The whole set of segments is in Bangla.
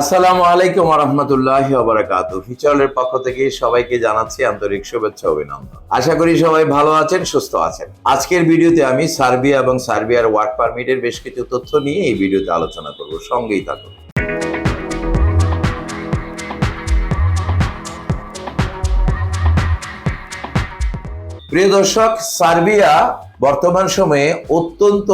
আসসালামু আলাইকুম রহমতুল্লাহ বারাকাতু ফিচারের পক্ষ থেকে সবাইকে জানাচ্ছি আন্তরিক শুভেচ্ছা অভিনন্দন। আশা করি সবাই ভালো আছেন, সুস্থ আছেন। আজকের ভিডিওতে আমি সার্বিয়া এবং সার্বিয়ার ওয়ার্ক পারমিটের বেশ কিছু তথ্য নিয়ে এই ভিডিওতে আলোচনা করব। সঙ্গেই থাকুন। প্রিয় দর্শক, সার্বিয়া বর্তমান সময়ে অত্যন্ত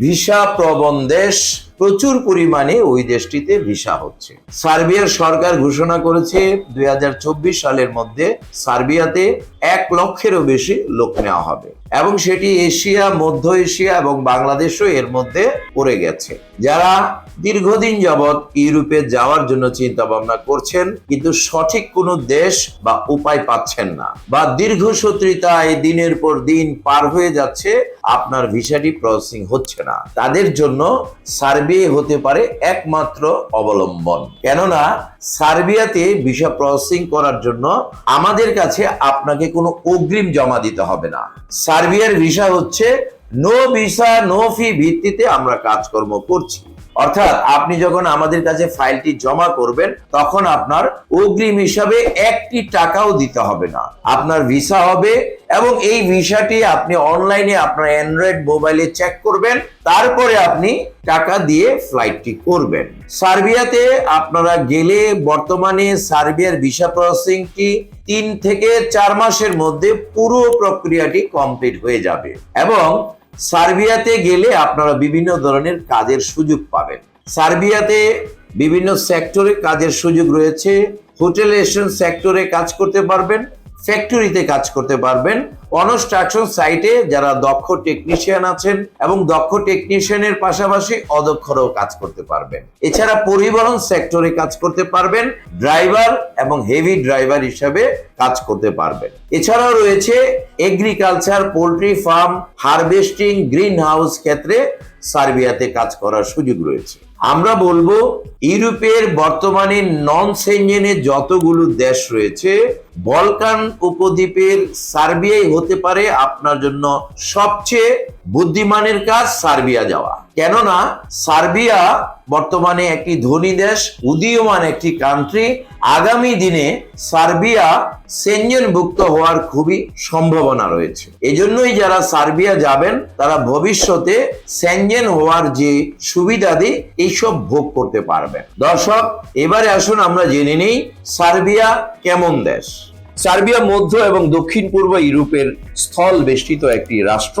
ভিসা প্রবণ দেশ, প্রচুর পরিমাণে ওই দেশটিতে ভিসা হচ্ছে। সার্বিয়ার সরকার ঘোষণা করেছে, দুই হাজার চব্বিশ সালের মধ্যে সার্বিয়াতে এক লক্ষেরও বেশি লোক নেওয়া হবে। এবং সেটি এশিয়া, মধ্য এশিয়া এবং বাংলাদেশও এর মধ্যে পড়ে গেছে। যারা দীর্ঘদিন যাবৎ ইউরোপে যাওয়ার জন্য চিন্তা ভাবনা করছেন, কিন্তু সঠিক কোনো দেশ বা উপায় পাচ্ছেন না বা দীর্ঘসূত্রিতায় দিনের পর দিন পার হয়ে যাচ্ছে, আপনার ভিসাটি প্রসেসিং হচ্ছে না। তাদের জন্য সার্বিয়া হতে পারে একমাত্র অবলম্বন। কেননা, সার্বিয়াতে ভিসা প্রসেসিং করার জন্য আমাদের কাছে আপনাকে কোনো অগ্রিম জমা দিতে হবে না। সার্বিয়ার ভিসা হচ্ছে নো ভিসা নো ফি ভিত্তিতে আমরা কাজকর্ম করছি। অর্থাৎ আপনি যখন আমাদের কাছে ফাইলটি জমা করবেন, তখন আপনার অগ্রিম হিসাবে একটি টাকাও দিতে হবে না। আপনার ভিসা হবে এবং এই ভিসাটি আপনি অনলাইনে আপনার অ্যান্ড্রয়েড মোবাইলে চেক করবেন, তারপরে আপনি টাকা দিয়ে ফ্লাইটটি করবেন। সার্বিয়াতে আপনারা গেলে বর্তমানে সার্বিয়ার ভিসা প্রসেসিংটি তিন থেকে চার মাসের মধ্যে পুরো প্রক্রিয়াটি কমপ্লিট হয়ে যাবে এবং সার্বিয়াতে গেলে আপনারা বিভিন্ন ধরনের কাজের সুযোগ পাবেন। সার্বিয়াতে বিভিন্ন সেক্টরে কাজের সুযোগ রয়েছে। হোটেলেশন সেক্টরে কাজ করতে পারবেন, ফ্যাক্টরিতে কাজ করতে পারবেন। কনস্ট্রাকশন সাইটে যারা দক্ষ টেকনিশিয়ান আছেন এবং দক্ষ টেকনিশিয়ানের পাশাপাশি অদক্ষরাও কাজ করতে পারবেন। এছাড়া পরিবহন সেক্টরে কাজ করতে পারবেন, ড্রাইভার এবং হেভি ড্রাইভার হিসাবে কাজ করতে পারবেন। এছাড়াও রয়েছে agriculture, poultry farm, harvesting green house ক্ষেত্রে সার্বিয়াতে কাজ করার সুযোগ রয়েছে। আমরা বলব, ইউরোপের বর্তমানে নন সেঞ্জেনে যতগুলো দেশ রয়েছে, বলকান উপদ্বীপের সার্বিয়াই হতে পারে আপনার জন্য সবচেয়ে বুদ্ধিমানের কাজ সার্বিয়া যাওয়া। কেননা সার্বিয়া বর্তমানে একটি ধনী দেশ, উদীয়মান একটি কান্ট্রি আগামী দিনে সার্বিয়া সেঞ্জনভুক্ত হওয়ার খুবই সম্ভাবনা রয়েছে। এজন্যই যারা সার্বিয়া যাবেন, তারা ভবিষ্যতে সেঞ্জেন হওয়ার যে সুবিধাদি, এইসব ভোগ করতে পারবেন। দর্শক, এবারে আসুন আমরা জেনে নেই সার্বিয়া কেমন দেশ। সার্বিয়া মধ্য এবং দক্ষিণ পূর্ব ইউরোপের স্থল বেষ্টিত একটি রাষ্ট্র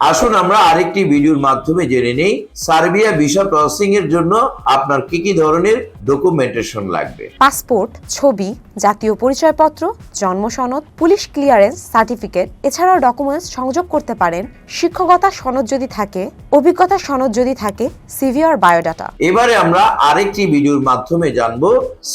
আসুন আমরা আরেকটি ভিডিওর মাধ্যমে জেনে নেই সার্বিয়া ভিসা প্রসেসিং এর জন্য আপনার কি কি ধরনের ডকুমেন্টেশন লাগবে? পাসপোর্ট ছবি জাতীয় পরিচয়পত্র জন্ম সনদ পুলিশ ক্লিয়ারেন্স সার্টিফিকেট এছাড়াও ডকুমেন্টস সংযোগ করতে পারেন শিক্ষকতা সনদ যদি থাকে অভিজ্ঞতা সনদ যদি থাকে সিভি আর বায়োডাটা এবারে আমরা আরেকটি ভিডিওর মাধ্যমে জানব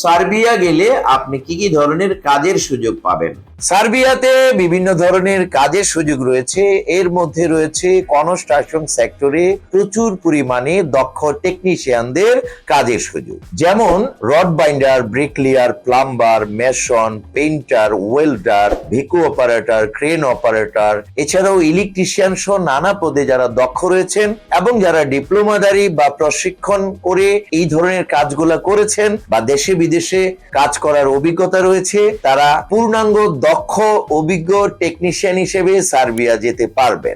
সার্বিয়া গেলে আপনি কি কি ধরনের কাজের সুযোগ পাবেন? সার্বিয়াতে বিভিন্ন ধরনের কাজের সুযোগ রয়েছে এর মধ্যে রয়েছে কনস্ট্রাকশন সেক্টরে প্রচুর পরিমাণে দক্ষ টেকনিশিয়ানদের কাজের সুযোগ। যেমন rod binder, bricklayer, plumber, mason, painter, welder, ভিকো operator, crane operator, এছাড়াও ইলেকট্রিশিয়ান সহ নানা পদে যারা দক্ষ রয়েছেন এবং যারা ডিপ্লোমাদারি বা প্রশিক্ষণ করে এই ধরনের কাজগুলা করেছেন বা দেশে বিদেশে কাজ করার অভিজ্ঞতা রয়েছে, তারা পূর্ণাঙ্গ দক্ষ, অভিজ্ঞ টেকনিশিয়ান হিসেবে সার্বিয়া যেতে পারবেন।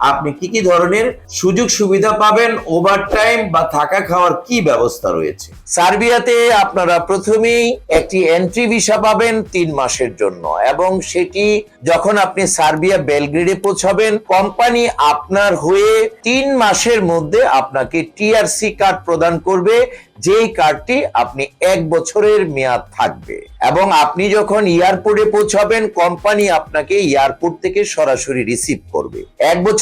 আপনি কি কি ধরনের সুযোগ সুবিধা পাবেন ওভারটাইম বা থাকা খাওয়ার কি ব্যবস্থা রয়েছে? সার্বিয়াতে আপনারা প্রথমেই একটি এন্ট্রি ভিসা পাবেন তিন মাসের জন্য এবং সেটি যখন আপনি সার্বিয়া বেলগ্রেডে পৌঁছাবেন কোম্পানি আপনার হয়ে তিন মাসের মধ্যে আপনাকে টিআরসি কার্ড প্রদান করবে, যেই কার্ডটি আপনি এক বছরের মেয়াদ থাকবে। এবং আপনি যখন এয়ারপোর্টে পৌঁছাবেন কোম্পানি আপনাকে এয়ারপোর্ট থেকে সরাসরি রিসিভ করবে। এক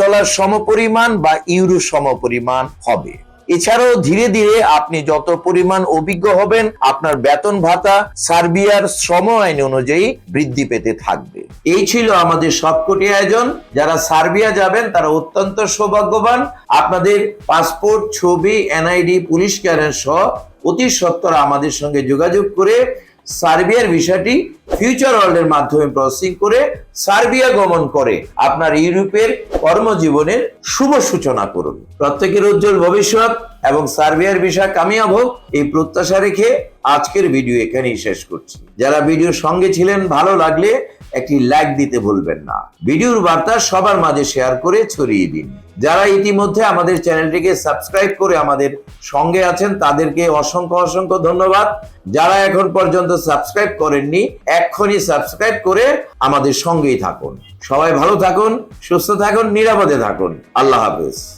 ডলার সমপরিমাণ বা ইউরো সমপরিমাণ হবে। এছাড়াও ধীরে ধীরে আপনি যত পরিমাণ অভিজ্ঞ হবেন, আপনার বেতন ভাতা সার্বিয়ার শ্রম আইন অনুযায়ী বৃদ্ধি পেতে থাকবে। এই ছিল আমাদের সবকটি আয়োজন। যারা সার্বিয়া যাবেন, তারা অত্যন্ত সৌভাগ্যবান। আপনাদের পাসপোর্ট, ছবি, এনআইডি, পুলিশ ক্লিয়ারেন্স সহ অতি সত্বর আমাদের সঙ্গে যোগাযোগ করে সার্বিয়ার ভিসাটি ফিউচার ওয়ার্ল্ডের মাধ্যমে প্রসেসিং করে সার্বিয়া গমন করে আপনার ইউরোপের কর্মজীবনের শুভ সূচনা করুন। প্রত্যেকের উজ্জ্বল ভবিষ্যৎ এবং সার্বিয়ার ভিসা কামিয়াব হোক, এই প্রত্যাশা রেখে আজকের ভিডিও এখানেই শেষ করছি। যারা ভিডিও সঙ্গে ছিলেন, ভালো লাগলে একটি লাইক দিতে ভুলবেন না। ভিডিওর বার্তা সবার মাঝে শেয়ার করে ছড়িয়ে দিন। যারা ইতিমধ্যে আমাদের চ্যানেলটিকে সাবস্ক্রাইব করে আমাদের সঙ্গে আছেন, তাদেরকে অসংখ্য অসংখ্য ধন্যবাদ। যারা এখন পর্যন্ত সাবস্ক্রাইব করেননি, এক্ষুনি সাবস্ক্রাইব করে আমাদের সঙ্গেই থাকুন। সবাই ভালো থাকুন, সুস্থ থাকুন, নিরাপদে থাকুন। আল্লাহ হাফেজ।